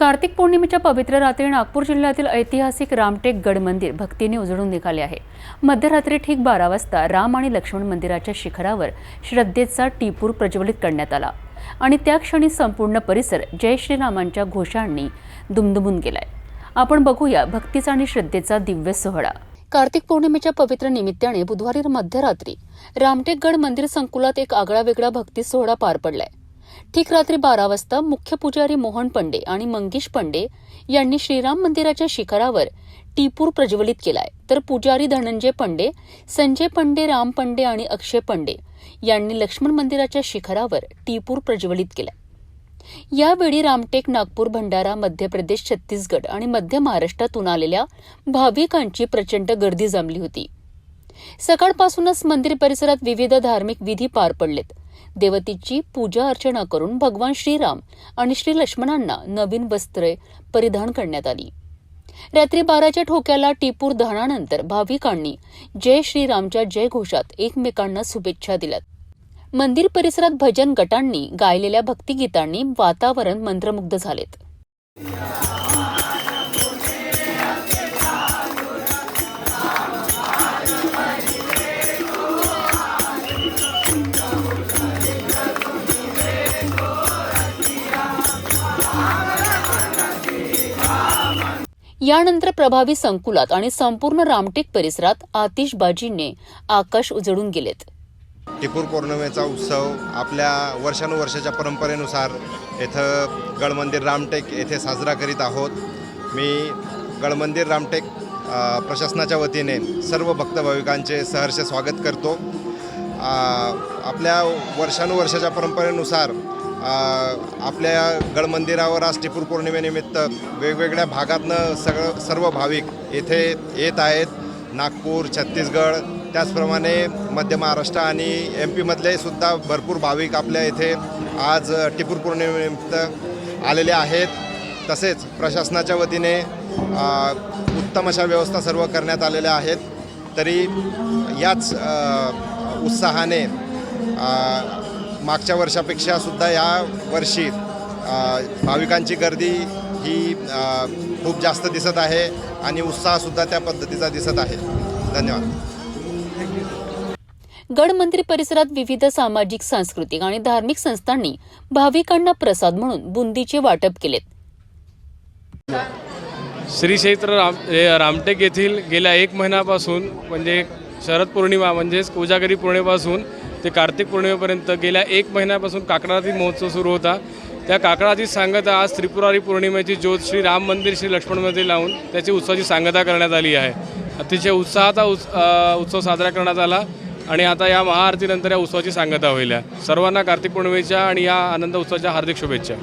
कार्तिक पौर्णिमेच्या पवित्र रात्री नागपूर जिल्ह्यातील ऐतिहासिक रामटेक गड मंदिर भक्तीने उजळून निघाले आहे. मध्यरात्री ठीक बारा वाजता राम आणि लक्ष्मण मंदिराच्या शिखरावर श्रद्धेचा टीपूर प्रज्वलित करण्यात आला आणि त्या क्षणी संपूर्ण परिसर जय श्रीरामांच्या घोषांनी दुमदुमून गेलाय. आपण बघूया भक्तीचा आणि श्रद्धेचा दिव्य सोहळा. कार्तिक पौर्णिमेच्या पवित्र निमित्ताने बुधवारी मध्यरात्री रामटेकगड मंदिर संकुलात एक आगळा वेगळा भक्ती सोहळा पार पडलाय. ठीक रात्री बारा वाजता मुख्य पुजारी मोहन पंडे आणि मंगेश पंडे यांनी श्रीराम मंदिराच्या शिखरावर टीपूर प्रज्वलित केलाय. तर पुजारी धनंजय पंडे संजय पंडे राम पंडे आणि अक्षय पंडे यांनी लक्ष्मण मंदिराच्या शिखरावर टीपूर प्रज्वलित केलाय. यावेळी रामटेक नागपूर भंडारा मध्य प्रदेश छत्तीसगड आणि मध्य महाराष्ट्रातून आलेल्या भाविकांची प्रचंड गर्दी जमली होती. सकाळपासूनच मंदिर परिसरात विविध धार्मिक विधी पार पडलेत. देवतेची पूजा अर्चना करून भगवान श्रीराम आणि श्री लक्ष्मणांना नवीन वस्त्रे परिधान करण्यात आली. रात्री बाराच्या ठोक्याला टिपूर दहनानंतर भाविकांनी जय श्रीरामच्या जय घोषात एकमेकांना शुभेच्छा दिल्यात. मंदिर परिसरात भजन गटांनी गायलेल्या भक्तिगीतांनी वातावरण मंत्रमुग्ध झालेत. यानंतर प्रभावी संकुलात आणि संपूर्ण रामटेक परिसरात आतिषबाजीने आकाश उजळून गेलेत. टिपूर पौर्णिमेचा उत्सव आपल्या वर्षानुवर्षाच्या परंपरेनुसार इथं गडमंदिर रामटेक येथे साजरा करीत आहोत. मी गडमंदिर रामटेक प्रशासनाच्या वतीने सर्व भक्त भाविकांचे सहर्ष स्वागत करतो. आपल्या वर्षानुवर्षाच्या परंपरेनुसार आपल्या गडमंदिरावर आज टिपूर पौर्णिमेनिमित्त वेगवेगळ्या भागातनं सगळं सर्व भाविक येथे येत आहेत. नागपूर छत्तीसगड त्याचप्रमाणे मध्य महाराष्ट्र आणि एम पीमधले सुद्धा भरपूर भाविक आपल्या येथे आज टिपूर पौर्णिमेनिमित्त आलेले आहेत. तसेच प्रशासनाच्या वतीने उत्तम अशा व्यवस्था सर्व करण्यात आलेल्या आहेत. तरी याच उत्साहाने मागच्या वर्षापेक्षा सुद्धा या वर्षी भाविकांची गर्दी ही खूप जास्त दिसत आहे आणि उत्साहसुद्धा त्या पद्धतीचा दिसत आहे. धन्यवाद. गड मंदिर परिसरात विविध सामाजिक सांस्कृतिक आणि धार्मिक संस्थांनी भाविकांना प्रसाद म्हणून बुंदीचे वाटप केलेत. श्री क्षेत्र राम रामटेक येथील गेल्या एक महिन्यापासून म्हणजे शरद पौर्णिमा म्हणजेच कोजागरी पौर्णिमेपासून ते कार्तिक पौर्णिमेपर्यंत गेल्या एक महिन्यापासून काकडाती महोत्सव सुरू होता. त्या काकडाची सांगता आज त्रिपुरारी पौर्णिमेची ज्योत श्री राम मंदिर श्री लक्ष्मण मंदिर लावून त्याची उत्सवाची सांगता करण्यात आली आहे. अतिशय उत्साहाचा उत् उत्सव साजरा करण्यात आला आणि आता या महाआरतीनंतर या उत्सवाची सांगता होईल. सर्वांना कार्तिक पौर्णिमेच्या आणि या आनंद उत्सवाच्या हार्दिक शुभेच्छा.